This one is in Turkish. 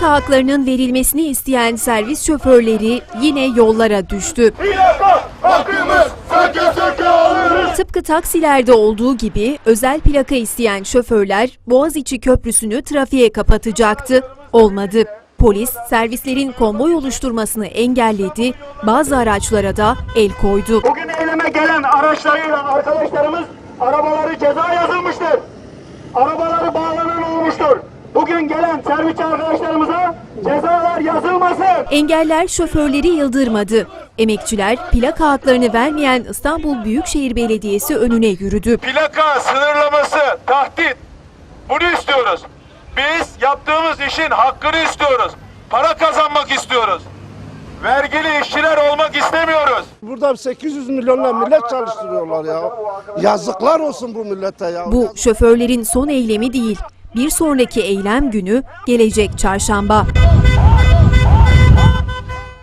plaka haklarının verilmesini isteyen servis şoförleri yine yollara düştü. Tıpkı taksilerde olduğu gibi özel plaka isteyen şoförler Boğaziçi Köprüsü'nü trafiğe kapatacaktı. Olmadı. Polis servislerin konvoy oluşturmasını engelledi, bazı araçlara da el koydu. Bugün eyleme gelen araçlarıyla arkadaşlarımız arabaları ceza yazılmıştır. Arabaları bağlanan olmuştur. Bugün gelen cezalar yazılmasın. Engeller şoförleri yıldırmadı. Emekçiler plaka haklarını vermeyen İstanbul Büyükşehir Belediyesi önüne yürüdü. plaka sınırlaması, tahdit. Bunu istiyoruz. Biz yaptığımız işin hakkını istiyoruz. Para kazanmak istiyoruz. Vergili işçiler olmak istemiyoruz. Burada 800 milyonla millet çalıştırıyorlar ya. Yazıklar olsun bu millete ya. Bu şoförlerin son eylemi değil. Bir sonraki eylem günü gelecek çarşamba.